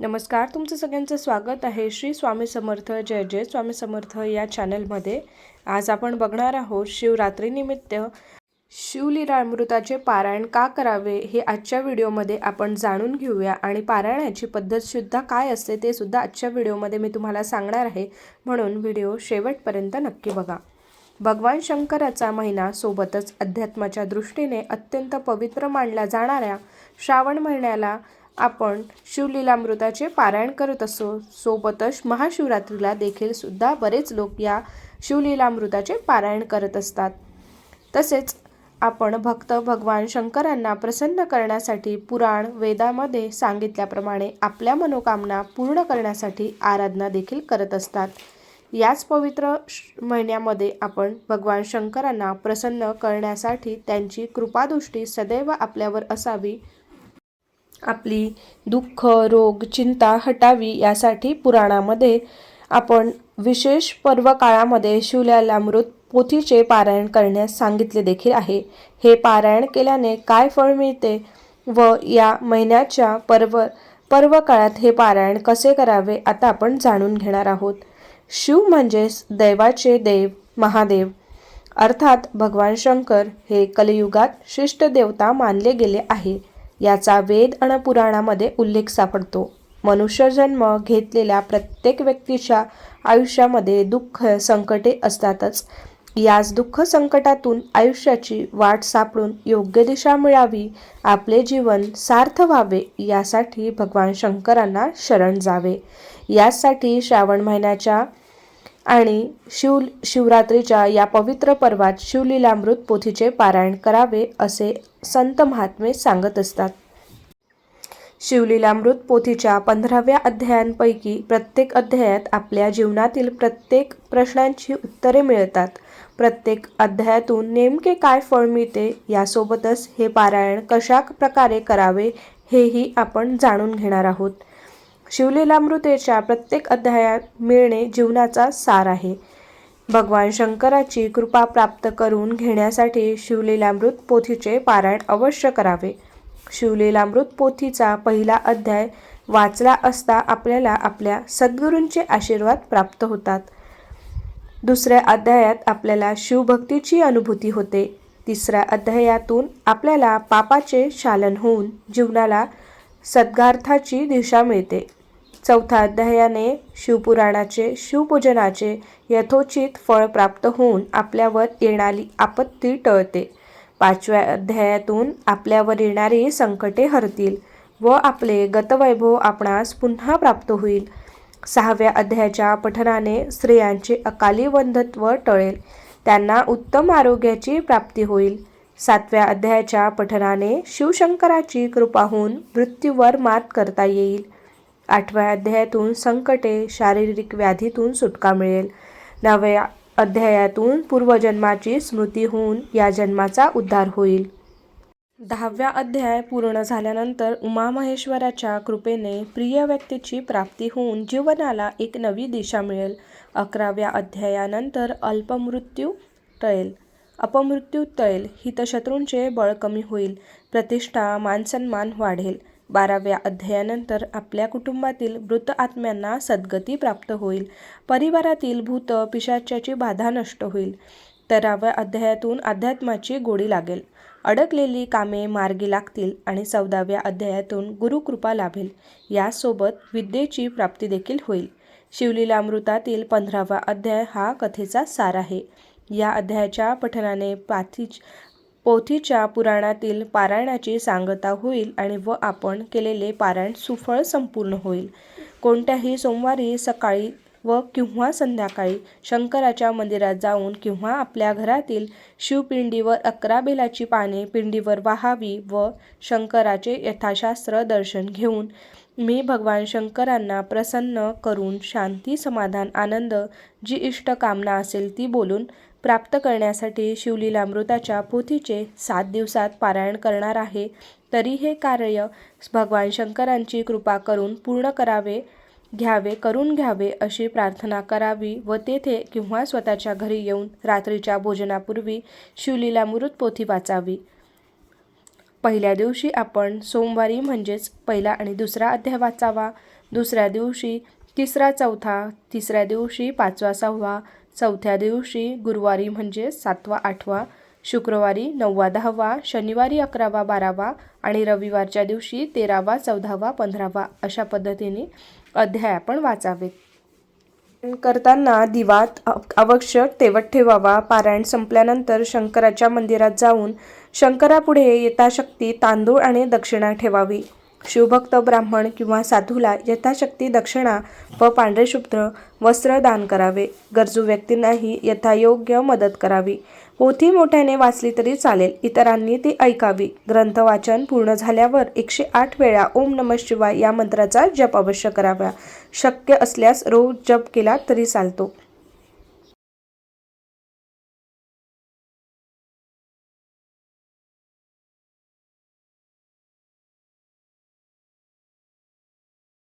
नमस्कार तुमचं सगळ्यांचं स्वागत आहे श्री स्वामी समर्थ जय जय स्वामी समर्थ या चॅनलमध्ये. आज आपण बघणार आहोत शिवरात्रीनिमित्त शिवलीलामृताचे पारायण का करावे हे आजच्या व्हिडिओमध्ये आपण जाणून घेऊया आणि पारायणाची पद्धतसुद्धा काय असते ते सुद्धा आजच्या व्हिडिओमध्ये मी तुम्हाला सांगणार आहे. म्हणून व्हिडिओ शेवटपर्यंत नक्की बघा. भगवान शंकराचा महिना सोबतच अध्यात्माच्या दृष्टीने अत्यंत पवित्र मानला जाणाऱ्या श्रावण महिन्याला आपण शिवलीलामृताचे पारायण करत असो. सोबतच महाशिवरात्रीला देखील सुद्धा बरेच लोक या शिवलीलामृताचे पारायण करत असतात. तसेच आपण भक्त भगवान शंकरांना प्रसन्न करण्यासाठी पुराण वेदामध्ये सांगितल्याप्रमाणे आपल्या मनोकामना पूर्ण करण्यासाठी आराधना देखील करत असतात. याच पवित्र श- महिन्यामध्ये आपण भगवान शंकरांना प्रसन्न करण्यासाठी त्यांची कृपादृष्टी सदैव आपल्यावर असावी. आपली दुःख रोग चिंता हटावी यासाठी पुराणामध्ये आपण विशेष पर्व काळामध्ये शिवल्याला मृत पोथीचे पारायण करण्यास सांगितले देखील आहे. हे पारायण केल्याने काय फळ मिळते व या महिन्याच्या पर्व पर्व काळात हे पारायण कसे करावे आता आपण जाणून घेणार आहोत. शिव म्हणजेच दैवाचे देव महादेव. अर्थात भगवान शंकर हे कलियुगात शिष्ट देवता मानले गेले आहे. याचा वेद आणि पुराणामध्ये उल्लेख सापडतो. मनुष्यजन्म घेतलेल्या प्रत्येक व्यक्तीच्या आयुष्यामध्ये दुःख संकटे असतातच. याच दुःख संकटातून आयुष्याची वाट सापडून योग्य दिशा मिळावी आपले जीवन सार्थ व्हावे यासाठी भगवान शंकरांना शरण जावे. यासाठी श्रावण महिन्याच्या आणि शिव शिवरात्रीच्या या पवित्र पर्वात शिवलीलामृत पोथीचे पारायण करावे असे संत महात्मे सांगत असतात. शिवलीलामृत पोथीच्या पंधराव्या अध्यायांपैकी प्रत्येक अध्यायात आपल्या जीवनातील प्रत्येक प्रश्नांची उत्तरे मिळतात. प्रत्येक अध्यायातून नेमके काय फळ मिळते यासोबतच हे पारायण कशा प्रकारे करावे हेही आपण जाणून घेणार आहोत. शिवलीलामृतेच्या प्रत्येक अध्यायात मिळणे जीवनाचा सार आहे. भगवान शंकराची कृपा प्राप्त करून घेण्यासाठी शिवलीलामृत पोथीचे पारायण अवश्य करावे. शिवलीलामृत पोथीचा पहिला अध्याय वाचला असता आपल्याला आपल्या सद्गुरूंचे आशीर्वाद प्राप्त होतात. दुसऱ्या अध्यायात आपल्याला शिवभक्तीची अनुभूती होते. तिसऱ्या अध्यायातून आपल्याला पापाचे शालन होऊन जीवनाला सद्गार्थाची दिशा मिळते. चौथ्या अध्यायाने शिवपुराणाचे शिवपूजनाचे यथोचित फळ प्राप्त होऊन आपल्यावर येणारी आपत्ती टळते. पाचव्या अध्यायातून आपल्यावर येणारी संकटे हरतील व आपले गतवैभव आपणास पुन्हा प्राप्त होईल. सहाव्या अध्यायाच्या पठनाने स्त्रियांचे अकाली वंधत्व टळेल. त्यांना उत्तम आरोग्याची प्राप्ती होईल. सातव्या अध्यायाच्या पठनाने शिवशंकराची कृपा होऊन मृत्यूवर मात करता येईल. आठव्या अध्यायातून संकटे शारीरिक व्याधीतून सुटका मिळेल. नवव्या अध्यायातून पूर्वजन्माची स्मृती होऊन या जन्माचा उद्धार होईल. दहाव्या अध्याय पूर्ण झाल्यानंतर उमामहेश्वराच्या कृपेने प्रिय व्यक्तीची प्राप्ती होऊन जीवनाला एक नवी दिशा मिळेल. अकराव्या अध्यायानंतर अल्पमृत्यू टळेल. अपमृत्यू तैल हितशत्रूंचे बळ कमी होईल. प्रतिष्ठा मानसन्मान वाढेल. बाराव्या अध्यायानंतर आपल्या कुटुंबातील मृत आत्म्यांना सद्गती प्राप्त होईल. परिवारातील भूत पिशाच्याची बाधा नष्ट होईल. तेराव्या अध्यायातून अध्यात्माची गोडी लागेल. अडकलेली कामे मार्गी लागतील आणि चौदाव्या अध्यायातून गुरुकृपा लाभेल. यासोबत विद्येची प्राप्ती देखील होईल. शिवलीलामृतातील पंधरावा अध्याय हा कथेचा सार आहे. या अध्यायाच्या पठनाने पाथीच पोथीच्या पुराणातील पारायणाची सांगता होईल आणि व आपण केलेले पारायण सुफळ संपूर्ण होईल. कोणत्याही सोमवारी सकाळी व किंवा संध्याकाळी शंकराच्या मंदिरात जाऊन किंवा आपल्या घरातील शिवपिंडीवर अकरा बेलाची पाने पिंडीवर वाहावी व शंकराचे यथाशास्त्र दर्शन घेऊन मी भगवान शंकरांना प्रसन्न करून शांती समाधान आनंद जी इष्ट कामना असेल ती बोलून प्राप्त करण्यासाठी शिवलीलामृताच्या पोथीचे सात दिवसात पारायण करणार आहे. तरी हे कार्य भगवान शंकरांची कृपा करून पूर्ण करावे घ्यावे करून घ्यावे अशी प्रार्थना करावी व तेथे किंवा स्वतःच्या घरी येऊन रात्रीच्या भोजनापूर्वी शिवलीलामृत पोथी वाचावी. पहिल्या दिवशी आपण सोमवारी म्हणजेच पहिला आणि दुसरा अध्याय वाचावा. दुसऱ्या दिवशी तिसरा चौथा तिसऱ्या दिवशी पाचवा सहावा चौथ्या दिवशी गुरुवारी म्हणजे सातवा आठवा शुक्रवारी नववा दहावा शनिवारी अकरावा बारावा आणि रविवारच्या दिवशी तेरावा चौदावा पंधरावा अशा पद्धतीने अध्याय आपण वाचावेत करताना दिवात अ- आवश्यक तेवट ठेवावा. पारायण संपल्यानंतर शंकराच्या मंदिरात जाऊन शंकरापुढे यथाशक्ती तांदूळ आणि दक्षिणा ठेवावी. शिवभक्त ब्राह्मण किंवा साधूला यथाशक्ती दक्षिणा व पांढरे शुभ्र वस्त्र दान करावे. गरजू व्यक्तींनाही यथायोग्य मदत करावी. पोथी मोठ्याने वाचली तरी चालेल. इतरांनी ती ऐकावी. ग्रंथ वाचन पूर्ण झाल्यावर एकशे आठ वेळा ओम नम शिवाय या मंत्राचा जप अवश्य करावा. शक्य असल्यास रोज जप केला तरी चालतो.